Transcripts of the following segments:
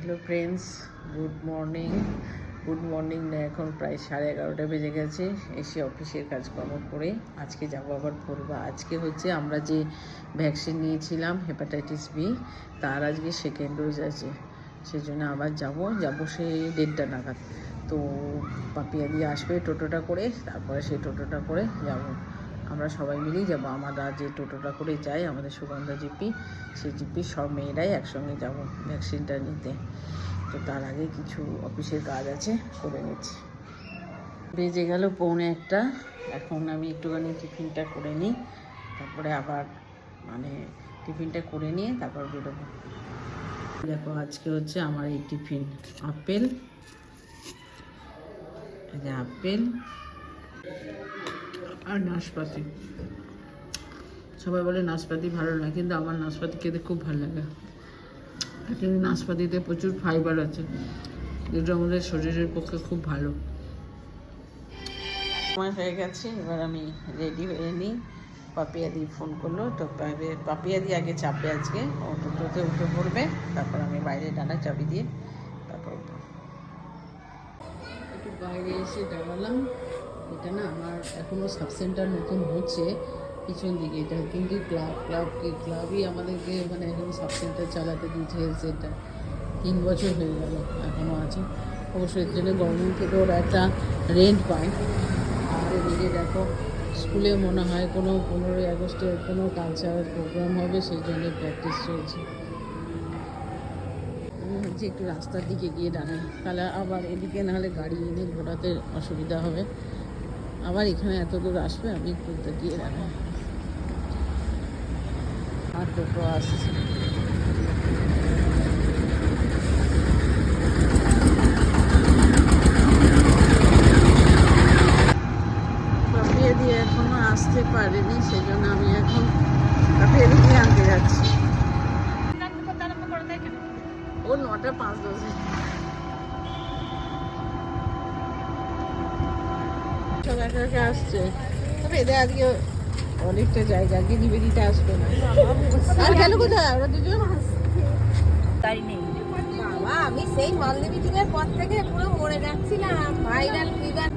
Hello friends, good morning. Good morning না, এখন প্রায় সাড়ে এগারোটা বেজে গেছে। এসে অফিসের কাজকর্ম করে আজকে যাব আবার পড়ব। আজকে হচ্ছে আমরা যে ভ্যাকসিন নিয়েছিলাম, হেপাটাইটিস বি, তার আজকে সেকেন্ড ডোজ আছে। সেই জন্য আবার যাব। যাব সে দেড়টা নাগাদ। তো পাপিয়া দিয়ে আসবে টোটোটা করে, তারপরে সেই টোটোটা করে যাব। আমরা সবাই মিলেই যাব। আমরা যে টোটোটা করে যাই, আমাদের সুগন্ধা জিপি, সেই জিপি সব মেয়েরাই একসঙ্গে যাব ভ্যাকসিনটা নিতে। তো তার আগে কিছু অফিসের কাজ আছে, করে নিচ্ছি। বেজে গেল পৌনে একটা। এখন আমি একটুখানি টিফিনটা করে নিই। তারপরে আবার মানে টিফিনটা করে নিয়ে তারপর বেরোবো। দেখো, আজকে হচ্ছে আমার এই টিফিন। Apple apple. আর নাশপাতি। সবাই বলে নাশপাতি ভালো লাগে কিন্তু আমার নাশপাতি খেতে খুব ভালো লাগে। অ্যাকচুয়ালি নাশপাতিতে প্রচুর ফাইবার আছে যেটা আমাদের শরীরের পক্ষে খুব ভালো। সময় হয়ে গেছে এবার আমি রেডি হয়ে নিই। পাপিয়া দি ফোন করল তো পাপি- পাপিয়া দি আগে চাপবে আজকে। ও টোটোতে উঠে পড়বে তারপর আমি বাইরে ডানা চাবি দিয়ে তারপর একটু বাইরে এসে দাঁড়ালাম। এটা না আমার এখনও সাবসেন্টার নতুন হচ্ছে পিছন দিকে। এটা কিন্তু ক্লাব ক্লাব ক্লাবই আমাদেরকে মানে এখন সাবসেন্টার চালাতে দিয়েছে হেলথ সেন্টার তিন বছর হয়ে গেল এখনও আছে। অবশ্যই এর জন্য গভর্নমেন্ট থেকে ওরা একটা রেন্ট পায়। আর এদিকে দেখো স্কুলে মনে হয় কোনো পনেরোই আগস্টে কোনো কালচারাল প্রোগ্রাম হবে, সেই জন্য প্র্যাকটিস চলছে। ভাবছি একটু রাস্তার দিকে গিয়ে দাঁড়াই। তাহলে আবার এদিকে নাহলে গাড়ি এনে ঘোরাতে অসুবিধা হবে। আবার এখানে এত দূর আসবে আমি একটু গিয়ে দাঁড়াই আর টোটো আসছে দিয়ে এখনও আসতে পারেনি সেই জন্য আমি এখন দিয়ে আনতে যাচ্ছি। ও নটা পাঁচ দশে। একা একা আসছে। তবে এদের আজকে অনেকটা জায়গা দিদি বেদিতে আসবে না। আর গেল কোথায়? ওরা দুজন তাই নেই। বাবা আমি সেই মালদী মিটিং এর পর থেকে পুরো মরে যাচ্ছিলাম। ভাইরাল ফিভার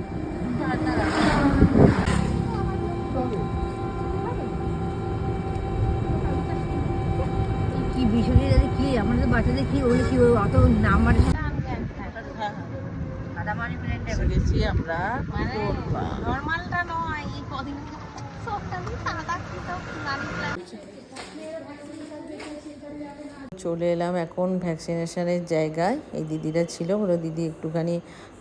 কি বিষয়টি যদি কি আমাদের বাচ্চাদের কি হলে কি ওই অত নাম্বার গেছি আমরা মানে নর্মালটা নয় কদিন নারী চলে এলাম এখন ভ্যাকসিনেশনের জায়গায়। এই দিদিরা ছিল বলে দিদি একটুখানি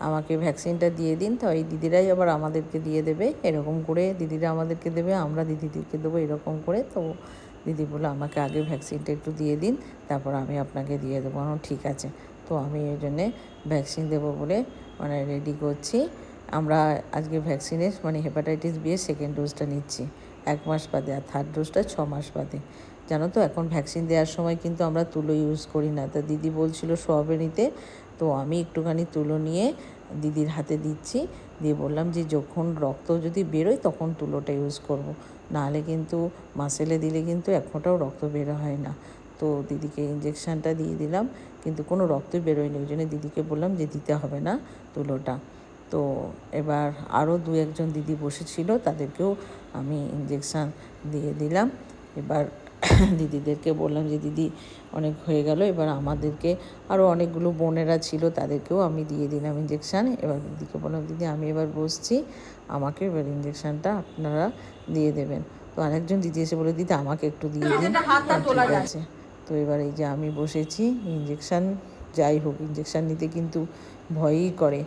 আমাকে ভ্যাকসিনটা দিয়ে দিন। তো এই দিদিরাই আবার আমাদেরকে দিয়ে দেবে এরকম করে দিদিরা আমাদেরকে দেবে আমরা দিদিদেরকে দেবো এরকম করে। তো দিদি বলে আমাকে আগে ভ্যাকসিনটা একটু দিয়ে দিন তারপর আমি আপনাকে দিয়ে দেবো। ঠিক আছে। তো আমি এই জন্যে ভ্যাকসিন দেবো বলে মানে রেডি করছি। আমরা আজকে ভ্যাকসিনের মানে হেপাটাইটিস বি এর সেকেন্ড ডোজটা নিচ্ছি। এক মাস বাদে আর থার্ড ডোজটা ছ মাস বাদে। জানো তো, এখন ভ্যাকসিন দেওয়ার সময় কিন্তু আমরা তুলো ইউজ করি না। তা দিদি বলছিল সোয়াবে নিতে, তো আমি একটুখানি তুলো নিয়ে দিদির হাতে দিচ্ছি। দিয়ে বললাম যে যখন রক্ত যদি বেরোয় তখন তুলোটা ইউজ করব। নাহলে কিন্তু মাসেলে দিলে কিন্তু এক ফোঁটাও রক্ত বেরো হয় না। তো দিদিকে ইঞ্জেকশানটা দিয়ে দিলাম কিন্তু কোনো রক্তই বেরোয়নি ওই জন্য দিদিকে বললাম যে দিতে হবে না তুলোটা। তো এবার আরও দু একজন দিদি বসেছিল তাদেরকেও আমি ইঞ্জেকশান দিয়ে দিলাম। এবার দিদিদেরকে বললাম যে দিদি অনেক হয়ে গেল এবার আমাদেরকে আরও অনেকগুলো বোনেরা ছিল তাদেরকেও আমি দিয়ে দিলাম ইঞ্জেকশান এবার দিদিকে বললাম দিদি আমি এবার বসছি আমাকে এবার ইঞ্জেকশানটা আপনারা দিয়ে দেবেন। তো আরেকজন দিদি এসে বলে দিদি আমাকে একটু দিয়ে দিন। "হ্যাঁ, ঠিক আছে। তো এবার এই যে আমি বসেছি ইঞ্জেকশান যাই হোক ইঞ্জেকশান নিতে কিন্তু ভয়ই করে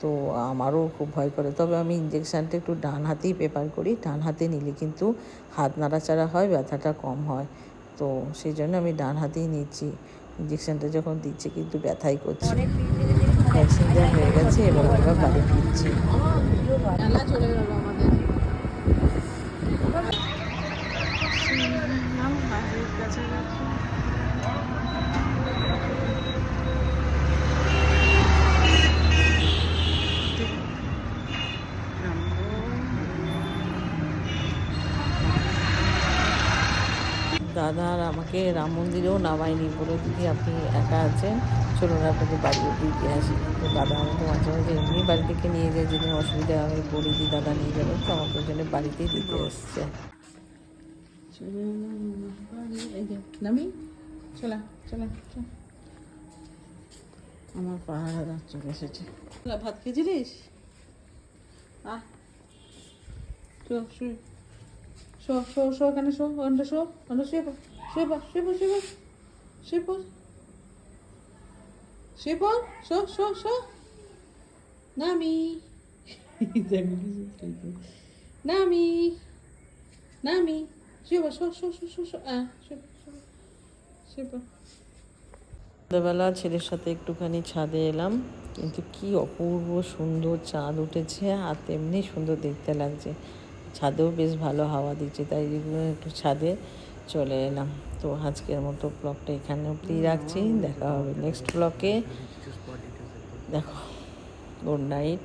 তো আমারও খুব ভয় করে তবে আমি ইঞ্জেকশানটা একটু ডান হাতেই প্রেফার করি ডান হাতে নিলে কিন্তু হাত নাড়াচাড়া হয় ব্যথাটা কম হয় তো সেই জন্য আমি ডান হাতেই নিচ্ছি ইঞ্জেকশানটা যখন দিচ্ছে কিন্তু ব্যথাই করছে ভ্যাকসিন দেওয়া হয়ে গেছে এবার আমরা বাড়ি ফিরছি দাদা আর আমাকে রাম মন্দিরেও নামাইনি বলে দিদি আপনি একা আছেন, চলুন আপনাকে বাড়ি অব্দি দিয়ে আসি। তো দাদা আমাকে মাঝে মাঝে এমনি বাড়ি থেকে নিয়ে যায় যেদিন অসুবিধা আমি বলি দিই দাদা নিয়ে যাবেন, তো আমাকে ওই জন্য বাড়িতেই দিতে এসছে। নামি। চলা চলা চল। আমার পাহাড়া চলে এসেছে। ভাত খেয়েছিলিস? আহ। শো শো শো শো শো এখানে শো ওখানটা শো ওখানটা শুয়ে পড় শুয়ে পড় শুয়ে পড় শুয়ে পড় শুয়ে পড় শুয়ে পড় শো শো শো। নামি। নামি। নামি। শুয়ে পড় শো শো শো শো শো আহ শুয়ে পড়, শুয়ে পড়, শুয়ে পড় সন্ধ্যাবেলা ছেলের সাথে একটুখানি ছাদে এলাম কিন্তু কি অপূর্ব সুন্দর চাঁদ উঠেছে আর তেমনি সুন্দর দেখতে লাগছে। ছাদেও বেশ ভালো হাওয়া দিচ্ছে তাই একটু ছাদে চলে এলাম। তো আজকের মতো ব্লগটা এখানে অবধি রাখছি দেখা হবে নেক্সট ব্লগে। দেখো গুড নাইট